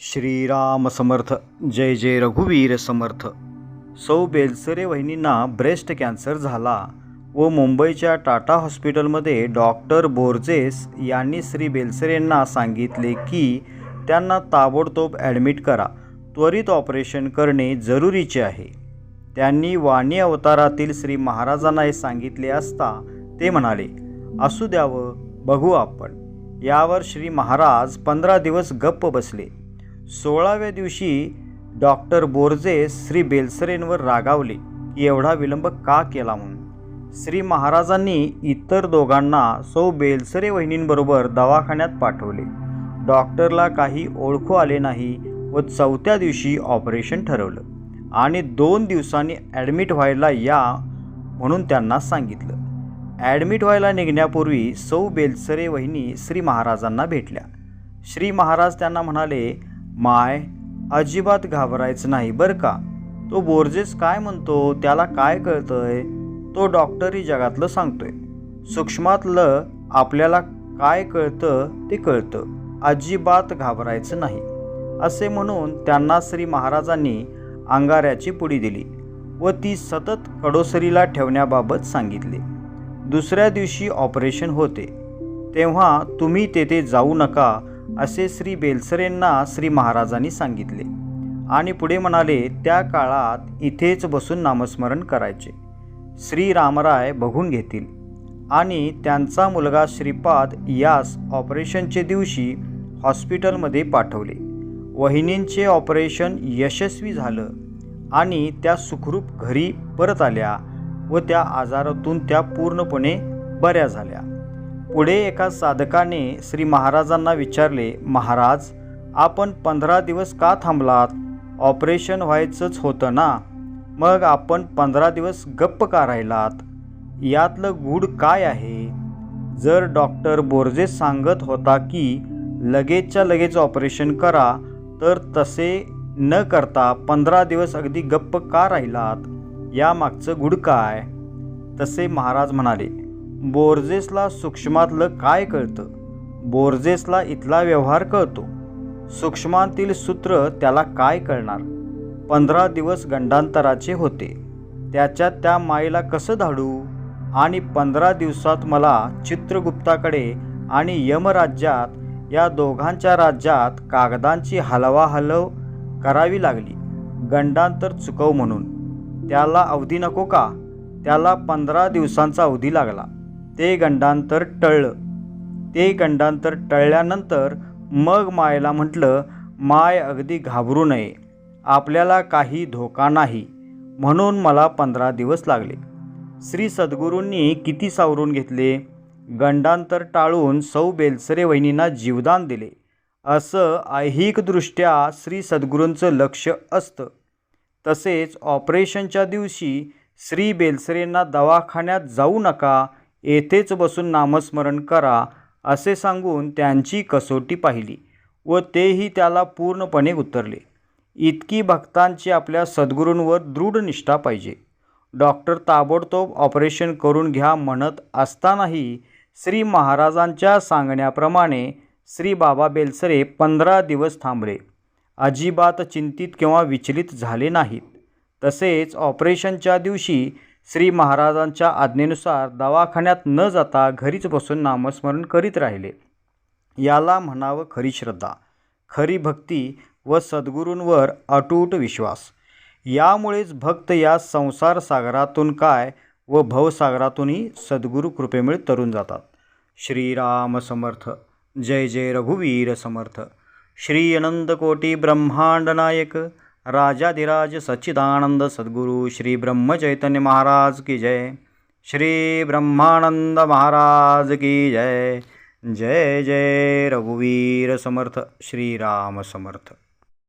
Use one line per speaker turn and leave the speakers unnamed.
श्रीराम समर्थ जय जय रघुवीर समर्थ. सौ Belsare वहिनींना breast cancer झाला व मुंबईच्या टाटा हॉस्पिटलमध्ये डॉक्टर बोर्जेस यांनी श्री बेलसरेंना सांगितले की त्यांना ताबडतोब ॲडमिट करा त्वरित ऑपरेशन करणे जरुरीचे आहे. त्यांनी वाणी अवतारातील श्री महाराजांना हे सांगितले असता ते म्हणाले असू द्यावं बघू आपण. यावर श्री महाराज पंधरा दिवस गप्प बसले. सोळाव्या दिवशी डॉक्टर बोर्जे श्री बेलसरेंवर रागावले की एवढा विलंब का केला म्हणून? श्री महाराजांनी इतर दोघांना सौ बेलसरे वहिनींबरोबर दवाखान्यात पाठवले. डॉक्टरला काही ओळखू आले नाही व चौथ्या दिवशी ऑपरेशन ठरवलं आणि दोन दिवसांनी ॲडमिट व्हायला या म्हणून त्यांना सांगितलं. ॲडमिट व्हायला निघण्यापूर्वी सौ बेलसरे वहिनी श्री महाराजांना भेटल्या. श्री महाराज त्यांना म्हणाले माय अजिबात घाबरायचं नाही बरं का? तो बोर्जेस काय म्हणतो त्याला काय कळतंय? तो डॉक्टरी जगातलं सांगतोय. सूक्ष्मातलं आपल्याला काय कळतं ते कळतं. अजिबात घाबरायचं नाही. असे म्हणून त्यांना श्री महाराजांनी अंगाऱ्याची पुडी दिली व ती सतत कडोसरीला ठेवण्याबाबत सांगितले. दुसऱ्या दिवशी ऑपरेशन होते. तेव्हा तुम्ही तेथे जाऊ नका असे श्री बेलसरेंना श्री महाराजांनी सांगितले. आणि पुढे म्हणाले त्या काळात इथेच बसून नामस्मरण करायचे. श्री रामराय बघून घेतील. आणि त्यांचा मुलगा श्रीपाद यास ऑपरेशनचे दिवशी हॉस्पिटलमध्ये पाठवले. वहिनींचे ऑपरेशन यशस्वी झालं. आणि त्या सुखरूप घरी परत आल्या व त्या आजारातून त्या पूर्णपणे बऱ्या झाल्या. पुढे एका साधकाने श्री महाराजांना विचारले महाराज आपण पंधरा दिवस का थांबलात? ऑपरेशन व्हायचंच होतं ना? मग आपण पंधरा दिवस गप्प का राहिलात? यातलं गूढ काय आहे? जर डॉक्टर बोर्जे सांगत होता की लगेचच्या लगेच ऑपरेशन करा तर तसे न करता पंधरा दिवस अगदी गप्प का राहिलात? यामागचं गुढ काय? तसे महाराज म्हणाले. बोर्जेसला सूक्ष्मातलं काय कळतं? बोर्जेसला इथला व्यवहार कळतो. सूक्ष्मांतील सूत्र त्याला काय कळणार? पंधरा दिवस गंडांतराचे होते. त्याच्यात त्या माईला कसं धाडू? आणि पंधरा दिवसात मला चित्रगुप्ताकडे आणि यमराज्यात या दोघांच्या राज्यात कागदांची हलवाहलव करावी लागली. गंडांतर चुकव म्हणून. त्याला अवधी नको का? त्याला पंधरा दिवसांचा अवधी लागला. ते गंडांतर टळलं. ते गंडांतर टळल्यानंतर मग मायला म्हटलं माय अगदी घाबरू नये. आपल्याला काही धोका नाही. म्हणून मला पंधरा दिवस लागले. श्री सद्गुरूंनी किती सावरून घेतले? गंडांतर टाळून सौ बेलसरे वहिनींना जीवदान दिले. असं ऐहिकदृष्ट्या श्री सद्गुरूंचं लक्ष असतं. तसेच ऑपरेशनच्या दिवशी श्री बेलसरेंना दवाखान्यात जाऊ नका. येथेच बसून नामस्मरण करा असे सांगून त्यांची कसोटी पाहिली व तेही त्याला पूर्णपणे उतरले इतकी भक्तांची आपल्या सद्गुरूंवर दृढ निष्ठा पाहिजे. डॉक्टर ताबडतोब ऑपरेशन करून घ्या म्हणत असतानाही श्री महाराजांच्या सांगण्याप्रमाणे श्री बाबा बेलसरे पंधरा दिवस थांबले. अजिबात चिंतित किंवा विचलित झाले नाहीत. तसेच ऑपरेशनच्या दिवशी श्री महाराजांच्या आज्ञेनुसार दवाखान्यात न जाता घरीच बसून नामस्मरण करीत राहिले. याला म्हणावं खरी श्रद्धा खरी भक्ती व सद्गुरूंवर अटूट विश्वास. यामुळेच भक्त या संसार सागरातून काय व भवसागरातूनही सद्गुरू कृपेमुळे तरून जातात. श्रीराम समर्थ जय जय रघुवीर समर्थ. श्री अनंतकोटी ब्रह्मांड नायक. राजाधिराज सच्चिदानंद सद्गुरू श्री ब्रह्मचैतन्य महाराज की जय। श्री ब्रह्मानंद महाराज की जय। जय जय रघुवीर समर्थ। श्रीराम समर्थ।